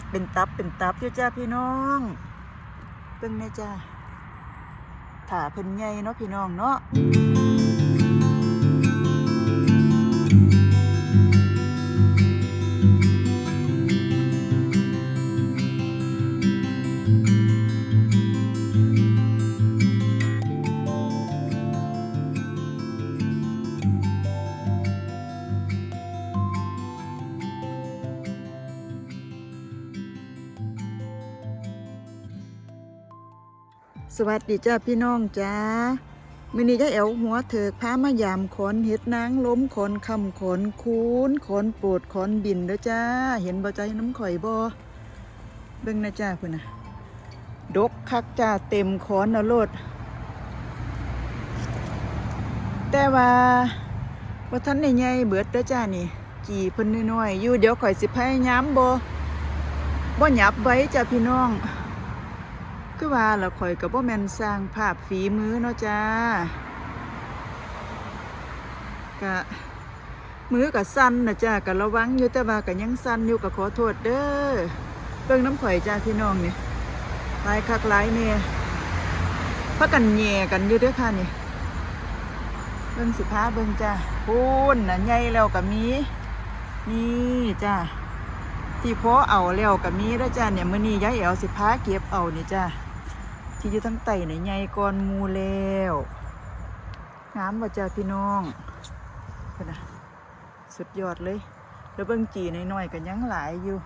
ดเป็นตับเป็นตับเจ้าจ้าพี่น้องเบิ่งนะจ้าถ่าเพิ่นใหญ่เนาะพี่น้องเนาะ สวัสดีจ้าพี่น้องจ้ามื้อนี้ยายแอวหัวเถิกพามายามขนเห็ดนางล้มขนคำขนคูนขนปรดขนบินเด้อจ้า เห็นบ่ใจน้ำข่อยบ่เบิ่งนะจ้าพุ่นนะดกคักจ้าเต็มขนนะโลด แต่ว่าบ่ทันได้ใหญ่เบิดเด้อจ้านี่จีเพิ่นน้อยๆอยู่เดี๋ยวข่อยสิพยายามบ่บ่หยับไว้จ้าพี่น้อง คือว่าละข่อยกับบ่แมนสร้างภาพฝีมือเนาะจ้ากะมือกับสั้นนะจ้ากะระวังอยู่แต่ว่าก็ยังสั้นอยู่ก็ขอโทษเด้อเบิ่งน้ำข่อยจ้าพี่น้องนี่ลายคักลายแน่พักกันแย่กันอยู่ด้อค่ะนี่เบิ่งสิพาเบิ่งจ้าพูนนะใหญ่แล้วก็มีนี่จ้าที่พอเอาแล้วกับมีแล้วจ้าเนี่ยมื้อนี้ยายแอวสิพาเก็บเอานี่จ้า ที่อยู่ทั้งไตเนี่ยใหญ่ก่อนมูแล้วงามว่าจ้าพี่น้องนะสุดยอดเลย แล้วเบิ่งจีน้อยๆกันยังหลายอยู่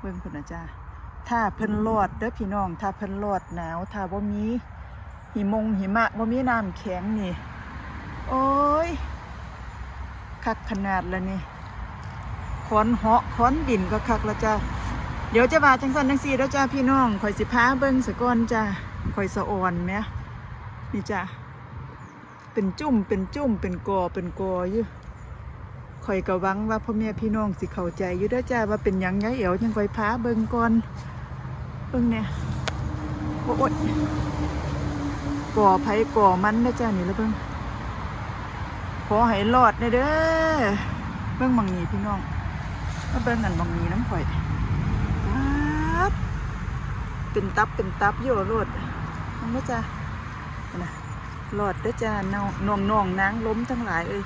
เบิ่งพิ่นนะจ้าถ้าเพิ่นรอดเด้อพี่น้อง ถ้าเพิ่นรอดหนาว ถ้าบ่มี หิมงหิมะบ่มีน้ำแข็งนี่ โอ้ยคักขนาดแล้วนี่ขอนเหาะขอนดินก็คักแล้วจ้า เดี๋ยวจะมาจังสันจังสีแล้วจ้าพี่น้องข่อยสิพาเบิ้งสะก่อนจ้าข่อยสะอ่อนไหมนี่จ้าเป็นจุ่มเป็นจุ่มเป็นกอเป็นกออยู่ข่อยก็หวังว่าพ่อแม่พี่น้องสิเข้าใจอยู่เด้อจ้าว่าเป็นยังไงเอ๋วยังข่อยพาเบิ้งก่อนเบิ้งเนี่ยโอ้ยก่อไผ่ก่อมันนะจ้านี่แล้วเบิ้งขอให้รอดเด้อเด้อเบิ่งมังนีพี่น้องมาเบิ่งกันมังนีน้ำข่อย เป็นตับเป็นตับโยโรดน้องนะจ๊ะนะหลอดเด้จ้านองนองนองนางล้มทั้งหลายเอ้ย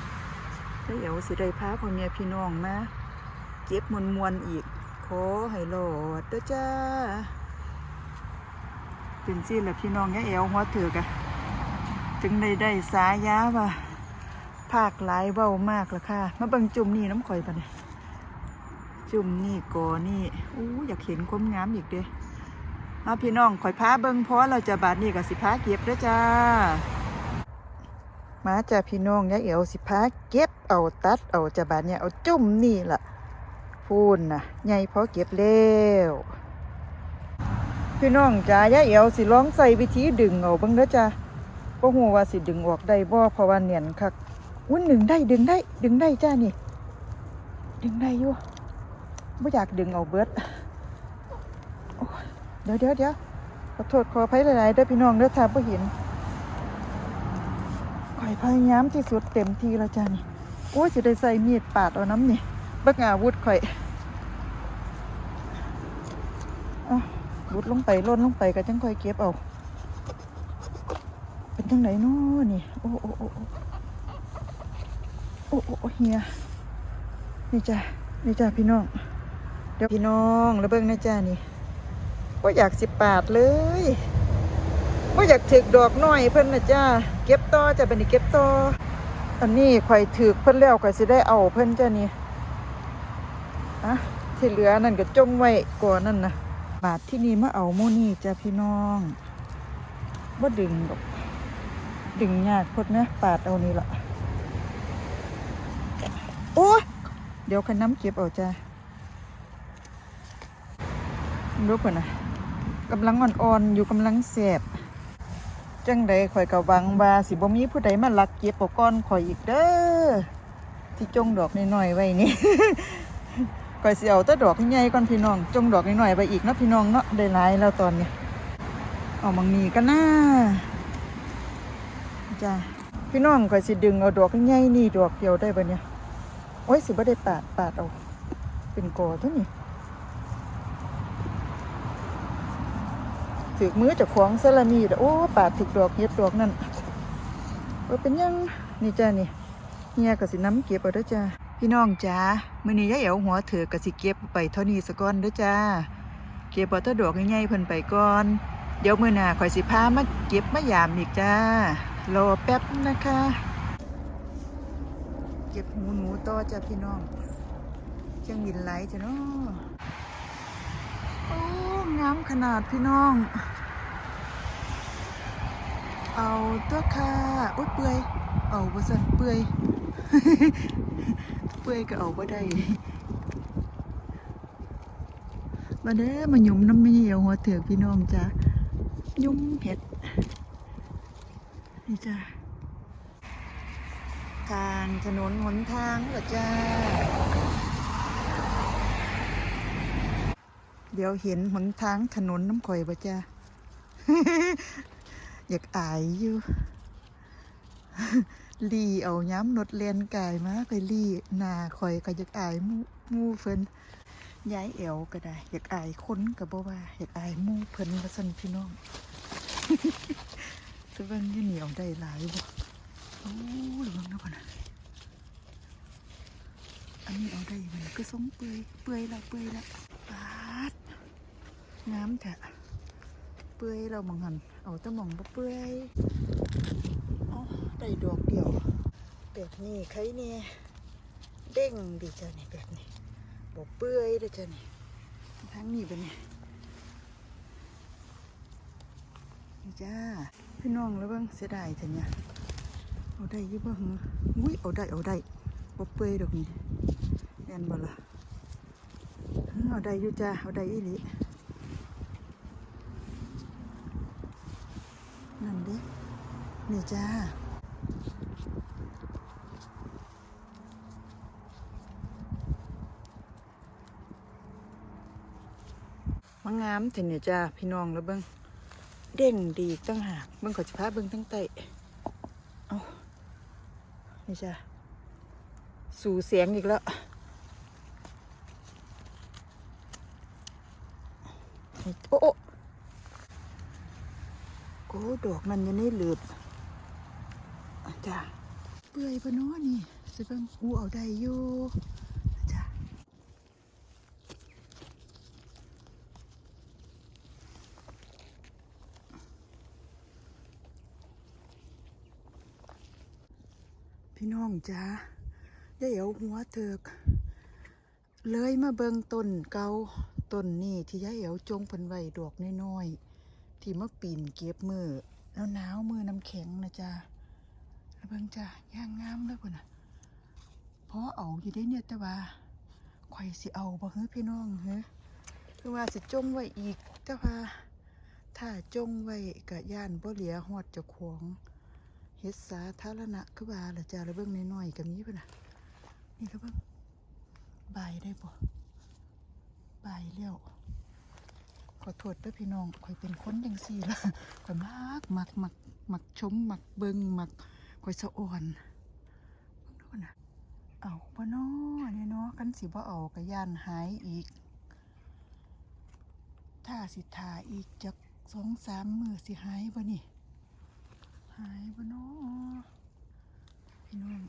แล้วเดี๋ยวสิได้พาพ่อแม่พี่น้องมาเก็บมวลมวลอีก ขอให้หลอดเด้จ้าเป็นสิแหละพี่น้องยะแอวหัวเถือกอะถึงได้ได้สายยาว่าภาคหลายเว้ามากละค่ะ มาเบิ่งจุ่มนี่น้ำข่อยปะเนี่ยจุ่มนี่กอนี่อู้อยากเห็นความงามอีกเด้ เอาพี่น้องข่อยพาเบิงเพราะเราจะบาดนี่กับสิพาเก็บด้อจ้า มาจ้าพี่น้องยายเอ๋วสิพาเก็บเอาตัดเอาจะบาดเนี่ยเอาจุ่มนี่ล่ะพูนนะใหญ่พอเก็บแล้วพี่น้องจ้ายายเอ๋วสิลองใส่วิธีดึงเอาเบิงเด้อจ้าบ่ฮู้ว่าสิดึงออกได้บ่เพราะว่าเนียนคักอุ้ยดึงได้ดึงได้ ดึงได้จ้านี่ ดึงได้อยู่ไม่อยากดึงเอาเบิด ดี๋ยวเดี๋ยวเดี๋ยวขอโทษขออภัยหลายๆด้อพี่น้องเด้อถ้าบ่เห็นข่อยพยายามที่สุดเต็มที่แล้วจ้านี่โอ้ยสิได้ใส่มีดปาดเอาน้ำนี่เบิกอาวุธข่อยอบุดลงไปล่นลงไปก็จังค่อยเก็บเอา เป็นจังไหนนาะนี่ โอ้โอ้โอ้โอ้โอ้เฮียนี่จ้ะนี่จ้ะพี่น้อง เดี๋ยวพี่น้องแล้วเบิ่งนะจ้านี่ ว่าอยากสิปาดเลยว่าอยากถึกดอกน้อยเพิ่นนะจ้าเก็บต่อจะบัดนี้เก็บต่ออันนี้ข่อยถึกเพิ่นแล้วข่อยสิได้เอาเพิ่นจ้ะนี่อะที่เหลือนั่นก็จงไว้ก่อนนั่นนะบาทที่นี่มาเอาโมนี่จ้ะพี่น้องบ่าดึงดอกดึงยากพดนะปาดเอานี่ละโอ้ยเดี๋ยวคันน้ำเก็บเอาจ้ารู้ป่ะนะ กำลังอ่อนๆอยู่กำลังแสบจังใดข่อยกับวังว่าสิบ่มีผู้ใดมาลักเก็บเอาก้อนข่อยอีกเด้อที่จงดอกน้อยๆไว้นี่ข่อยสิเอาแต่ดอกใหญ่ก่อนพี่น้อง จงดอกน้อยๆไปอีกเนาะพี่น้องเนาะได้หลายแล้วตอนนี้เอามังนีกันนะจ้าพี่น้องข่อยสิดึงเอาดอกใหญ่นี่ดอกเดียวได้ปะเนี่ยโอ้ยสิบ่ได้ปาดปาดเอาเป็นกอตัวนี้ ถือมือจากของซะละนี่ล่โอ้ปาดถึกดอกเฮ็ดดอกนั่นว่าเป็นยังนี่จ้านี่เฮียก็สิน้ำเก็บเอาเด้จ้าพี่น้องจ้ามื้อนี้ยายเอ๋วหัวเถือกก็สิเก็บไปเท่านี้ซะก่อนเด้จ้าเก็บเอาตะดอกใหญ่ๆเพิ่นไปก่อน เดี๋ยวมื้อหน้าข่อยสิพามาเก็บมายามอีกจ้ารอแป๊บนะคะ เก็บหูหนูต่อจ้าพี่น้องเครื่องบินไหลจ้ะเนาะ โอ้งามขนาดพี่น้อง เอาตัวค่ะอุ้ยเปื่อย เอาบ่สั่นเปื่อย เปื่อยก็เอาบ่ได้ มาเด้อมาหยุมน้ำมีเหี่ยวหัวเถือกพี่น้องจ้ะยุ่มเห็ด นี่จ้ะทางถนนหนทางเหรอจ้า เดี๋ยวเห็นหนทางถนนน้ำข่อยบ่จ้าอยากอายอยู่ ลีเอาย้ำรถเลียนกายมาไปลีหนาข่อยก็อยากอายมูมูเพิ่นย้ายเอวก็ได้ อยากอายคนก็บ่ว่า อยากอายมูเพิ่นว่าซั่นพี่น้องจะเบิ่งยี่เหนียวได้หลายบ่โอ้ระวังนะพ่อนะอันนี้เอาได้มันก็สงเปื่อยเปื่อยละเปื่อยละ ปาดน้ำแทะเปื่อยเรามองหันเอาตะมองบ่เปื่อยอ๋อได้ดอกเดียว แบบนี้ใครเนี่ยเด้งดีจ้ะนี่แบบนี้บ่เปื่อยเด้อจ้ะนี่ทั้งนี้เป็นไงนี่จ้าพี่น้องแล้วบ้างเสียดายเถอะเนี่ยเอาได้ยี่บ้างอุ้ยเอาได้เอาได้บ่เปื่อยดอกนี่แน่นบ่ล่ะเออเอาได้อยู่จ้าเอาได้อีหลีนั่นเดิ นี่จ้ามางามเถอะเนี่ยจ้าพี่น้องแล้วเบ้งเด้งดีตั้งหากเบิ่งขอจะพาเบิ่งตั้งไตเอานี่จ้ะสู่เสียงอีกแล้วโอ้โอ้โอ้ดอกมันยังไม่หลืดอะจ้ะ เปื่อยปะเนาะนี่สิเบิ่งอูเอาได้อยู่จ้ะพี่น้องจ้าได้เอาหัวเถือกเลยมาเบิงต้นเกาต้นนี่ที่ยายเอ๋วจงเพิ่นไว้ดอกน้อยๆที่มาปีนเก็บมือแล้วหนาวมือน้ำแข็งนะจ้า เบิงจ้าย่างงามเลยพุ่นน่ะเพราะเอาอยู่ได้เนี่ยแต่ว่าข่อยสิเอาบ่เฮ้พี่น้องเฮ้คือว่าสิจงไว้อีก แต่ว่าถ้าจงไว้กะย่านบ่เหลียฮอดเจ้าของเฮ็ดสาธารณะคือว่าละจ้าระเบิ่งน้อยๆก็มีป่ะนะนี่ระเบิ่งบายได้บ่บายเลี้ยวขอโทษด้วยพี่น้องข่อยเป็นคนจังซี่ละข่อยมักมักมักมักชมมักเบิ่งมัก ข่อยสะอ่อนเบิ่งดูนะเอาบ่น้อเนี่ยเนาะกันสิบ่เอาก็ย่านหายอีก ถ้าสิทาอีกจักสองสามมือสิหายบ่นี่หายบ่เนาะพี่น้อง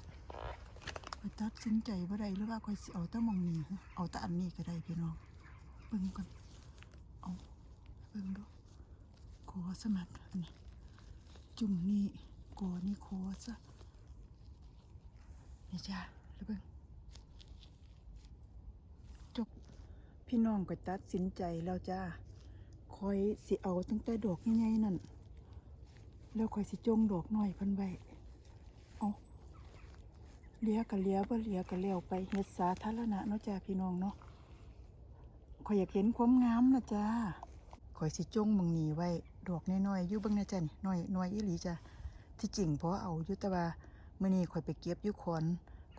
ไปตัดสินใจบ่ได้หรือว่าคอยสิเอาแต่มองนี้เอาแต่อันนี้ก็ได้พี่น้องเบิ่งก่อนเอาเบิ่งดูขอสมัครอันนี้จุ่มนี่ กอนี่ขอซะนี่จ้าแล้วเบิ่งจบพี่น้องก็ตัดสินใจแล้วจ้าคอยสิเอาตั้งแต่ดอกใหญ่ๆนั่น แล้วข่อยสิจงดอกหน้อยพิ่นไว้เอาเลี้ยก็เลี้ยบ่เลี้ยก็เลี้ยวไปเฮ็ดสาธารณะเนาะจ้าพี่น้องเนาะข่อยอยากเห็นความงามนะจ้าข่อยสิจงมึงนีไว้ดอกน้อยๆอยู่เบิ่งนะจ้ะนี่น้อยน้อยอีหลีจ้ะ ที่จริงเพราะเอาอยู่แต่ว่ามื้อนี้ข่อยไปเก็บยู่ขอน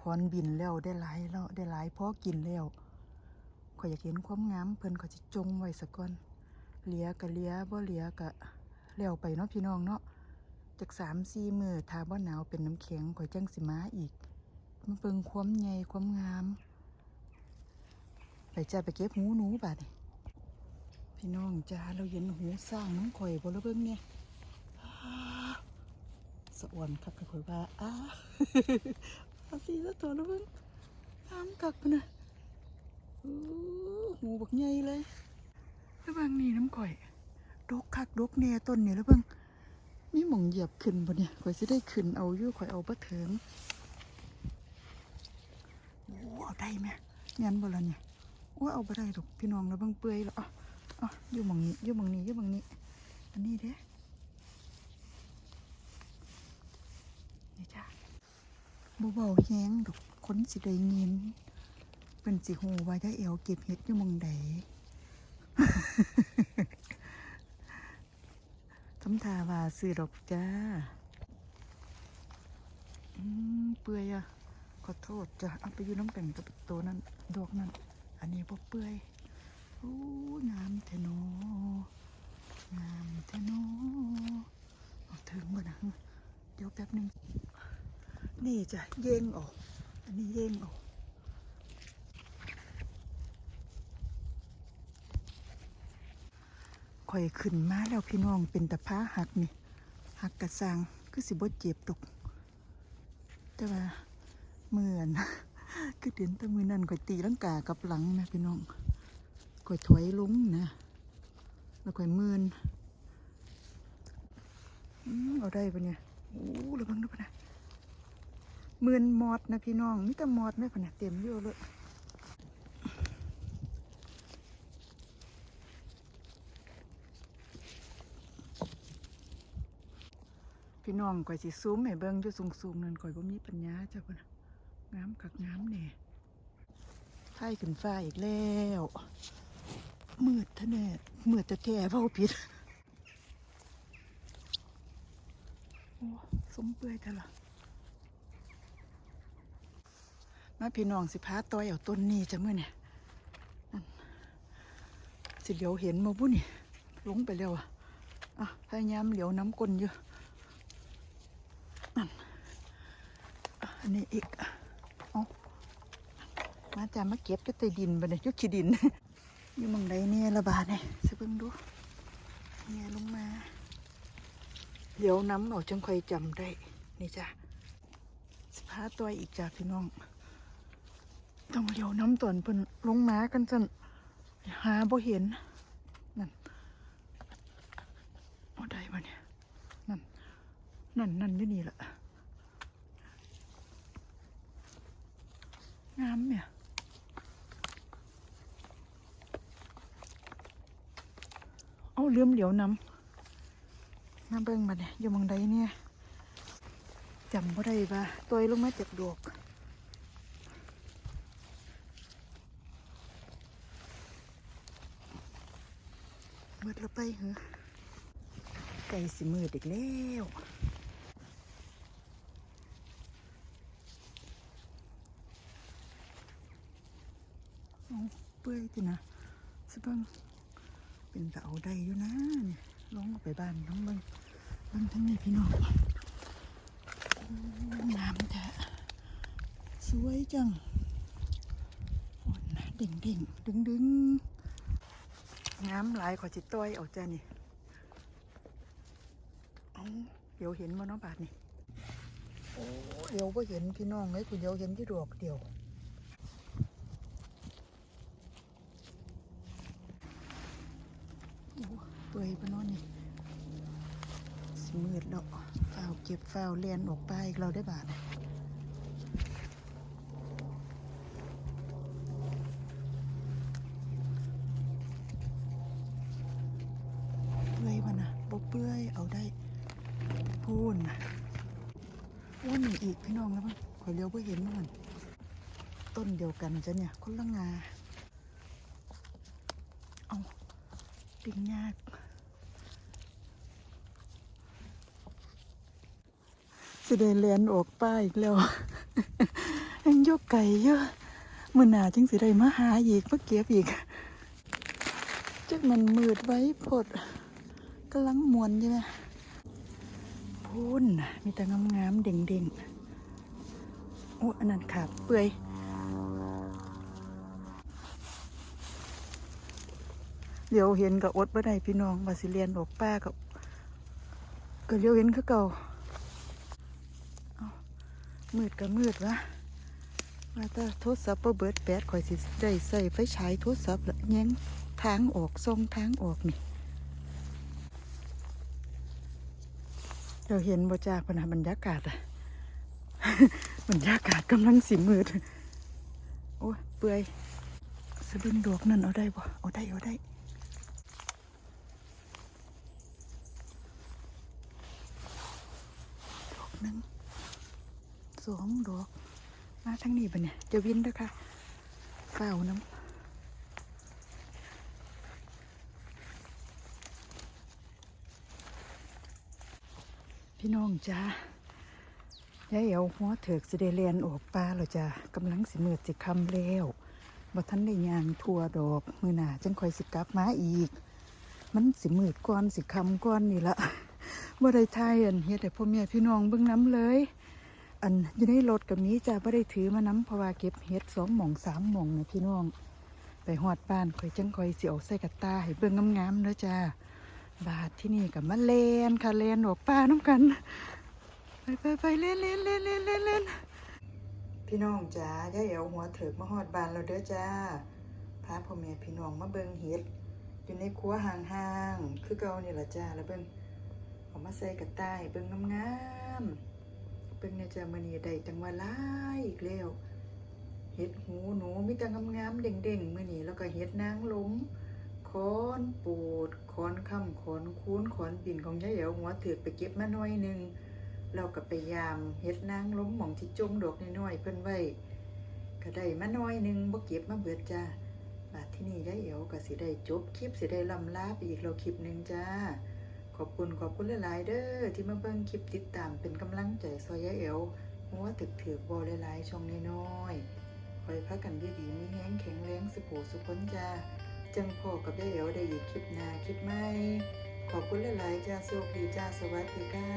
ขอนบินแล้วได้หลายแล้วได้หลายพอกินแล้วข่อยอยากเห็นความงามเพิ่นข่อยสิจงไว้ซะก่อนเลียก็เลียบ่เลียก็แล้วไปเนาะพี่น้องเนาะจากสามสี่มือทาบ่หนาวเป็นน้ำแข็งข่อยจังสิมาอีกมาเบิ่งความใหญ่ความงาม ไปจ้าไปเก็บหูหนูบาดนี่พี่น้องจ้าเราเห็นหูสร้างน้องข่อยบ่ละเบิ่งเนี่ย สะอวนคักกับข่อยว่าอ้าอาสีละตัวละเบิ่งงามคักพุ่นน่ะอู้หูบักใหญ่เลยแล้วบางนี่น้ำข่อยดกคักดกแน่ต้นนี่แล้วเบิ่งมีหม่องเหยียบขึ้นบ่เนี่ยข่อยสิได้ขึ้นเอาอยู่ข่อยเอาบ่ถึงโอ้เอาได้ไหมแม่นบ่ล่ะเนี่ยโอ้เอาบ่ได้ดอกพี่น้องแล้วเบิ่งเปื่อยแล้วอะอะอยู่หม่องนี้อยู่หม่องนี้อยู่หม่องนี้ อันนี้เด้ นี่จ้ะบ่เบาแฮงดอกค้นสิได้ยินเพิ่นสิฮู้ว่าได้เอวเก็บเฮ็ดอยู่มองใดทำทาว่าซื้อดอกจ้าเปื่อยอะขอโทษจ้ะเอาไปอยู่น้ำกันกับตัวนั้นดอกนั้น อันนี้บ่เปื่อยโอ้งามแท้โนงามแท้โนเอาถึงบ่นะเดี๋ยวแป๊บหนึง นี่จ้ะเย่งออก อันนี้เย่งออก ข่อยขึ้นมาแล้วพี่น้องเป็นตะพ้าหักนี่ หักกระซังคือสิบ่เจ็บตก แต่ว่าเมื่อนคือเดินตะมือนั่นข่อยตีลังกากับหลังนะพี่น้องข่อยถอยลงนะแล้วข่อยมืนอืมเอาได้ปะเนี่ยโอ้ระวังด้วยปะนะ มืนมอดนะพี่น้องนี่แต่มอดไม่ปะเนี่ยเต็มเยอะเลยพี่น้องก่อยสิซูมให้เบิ่งอยู่สูงๆนั่นก่อยบ่มีปัญญาจ้ะพุ่นน่ะงามคักงามแน่ไข่ขึ้นฟ้าอีกแล้วมืดทะแน่มืดจะแท้เว้าผิดโอ้สมเปื่อยแต่ละ มาพี่น้องสิพาต้อยเอาต้นนี้จ้ะมื้อเนี่ยสิเหลียวเห็นบ่บุนี่ลงไปแล้วอะอะพยายามเหลียวน้ำก้นอยู่นั่นอะอันนี้อีกอะเอมาจามาเก็บก็ใต้ดินไปเนี่ยยุกขี้ดินอยู่มองใดเนี่ยระบาดเนี่ยสิเบิ่งดูเนี่ยลงมาเดี๋ยวน้ำเอาจังค่อยจำได้นี่จ้ะสิพาตัวอีกจ้ะพี่น้อง ต้องเลี้ยวน้ำตอนเพิ่นลงมากันจนหาบ่เห็นนั่นเอาได้ปะเนี่ยนั่นนั่นนั่นอยู่นี่แหละงามเนี่ยเอาเลื่อมเหลียวน้ำมาเบิ่งมาเนี่ยอยู่มองใดเนี่ยจำบ่ได้ว่าตัวลงมาจากดอก มืดแล้วไปเหรอไก่สิมืดอีกแล้วเปื่อยจินะสิบังเป็นตะเอาได้อยู่นะนี่ลองไปบ้านน้องบังบังทั้งนี้พี่น้องโอ้งามแท้สวยจังฝนนะเด่งเด่งดึงดึง งามหลายขอจิตต้อยเอาจ้านี่เอาเดี๋ยวเห็นมาเนาะบาทนี่โอ้เดี๋ยวก็เห็นพี่น้องเลยคุณเดี๋ยวเห็นที่ดอกเดียวโอ้เปื่อยปะเนอนนี่สมืดแล้วฝ้าวเก็บฝ้าวเลียนออกไปเราได้บาทเปื่อยปะนะบ่ เอาได้พูนนะว่ามีอีกพี่น้องแล้วมั้งขอยเลี้ยวเพื่อเห็นมันต้นเดียวกันจ้ะเนี่ยคนละงา เอาปิ่งยากสิได้เลียนออกป้าอีกแล้วยังยกไก่เยอะมือหนาจังสิได้มาหาอีกมาเก็บอีกจักมันมืดไว้พด กำลังมวนใช่ไหมพูนน่ะมีแต่งามๆเด่งๆโอ้อันนั้นขาเปื่อยเดี๋ยวเห็นก็อดบ่ได้พี่น้องว่าสิเรียนออกป้าก็ก็เลี้ยวเห็นคือเก่าเอ้ามืดก็มืดวะว่าแต่โทรศัพท์บ่เบิดแปดข่อยสิได้ใส่ไฟฉายโทรศัพท์ละแยงทางออกส่องทางออกนี่ เดี๋ยวเห็นบ่จากพนะบรรยากาศอะบรรยากาศกำลังสิมืด โอ้ยเปื่อยสลิงดอกนั่นเอาได้บ่เอาได้เอาได้ดอกหนึ่งสองดอกมาทั้งนี้ปะเนี่ยจะวินด้อค่ะเฝ้าน้ำ พี่น้องจ้ายายเอาหัวเถิกสิได้เลียนออกปลาแล้วจ้ากำลังสิมืดสิคำแล้วบ่ทันได้ยางทัวดอกมือหนาจังคอยสิกลับมาอีก มันสิมืดก้อนสิคำก้อนนี่ละบ่ได้ทายอันเฮ็ดให้พ่อแม่พี่น้องเบิ่งน้ำเลย อันอยู่ในรถกับนี้จ้าบ่ได้ถือมาน้ำเพราะว่าเก็บเฮ็ดสองหม่องสามหม่องนะพี่น้อง ไปหอดบ้านข่อยจังข่อยสิเอาใส่กระตาให้เบิ่งงามๆเด้อจ้า บาทที่นี่กับมาเลนค่ะเลนออกป้าน้ำกัน ไปไปไปเล่นเล่นเล่นเล่นเล่นเล่นพี่น้องจ้าย่าเอ๋วหัวเถิกมาหอดบานเราเด้อจ้าพาพ่อแม่พี่น้องมาเบิงเฮ็ดอยู่ในครัวห่างๆคือเก่านี่ล่ะจ้าแล้วเบิงเอามาใส่กระต่ายเบิ่งงามๆเบิงเนี่ยจ้ามื้อนี้ได้จังว่าหลายอีกแล้วเฮ็ดหูหนูมีแต่งามๆเด้งๆมื้อนี้แล้วก็เฮ็ดนางล้ม คอนปูดคอนค่ำคอนคูนคอนบินของยายเอ๋วหัวเถือกไปเก็บมาหน่อยหนึ่งเราก็ไปยามเฮ็ดนางล้มหม่องที่จมดอกน้อยๆเพิ่นไว้ก็ได้มาหน่อยหนึ่งบ่เก็บมาเบิดจ้าบาดที่นี่ยายเอ๋วก็สิได้จบคลิปสิได้ลำลาไปอีกเราคลิปหนึ่งจ้า ขอบคุณขอบคุณหลายๆเด้อที่มาเบิ่งคลิปติดตามเป็นกำลังใจซอยยายเอ๋วหัวถึกถือบ่หลายๆช่องน้อยๆคอยพักกันดีๆมีแห้งแข็งแรงสุขสุขคนจ้า จังพอกับได้เอวได้ยินคลิปนาคลิปไหม่ขอบคุณหลายๆจ้าโซฟีจ้าสวัสดีค่ะ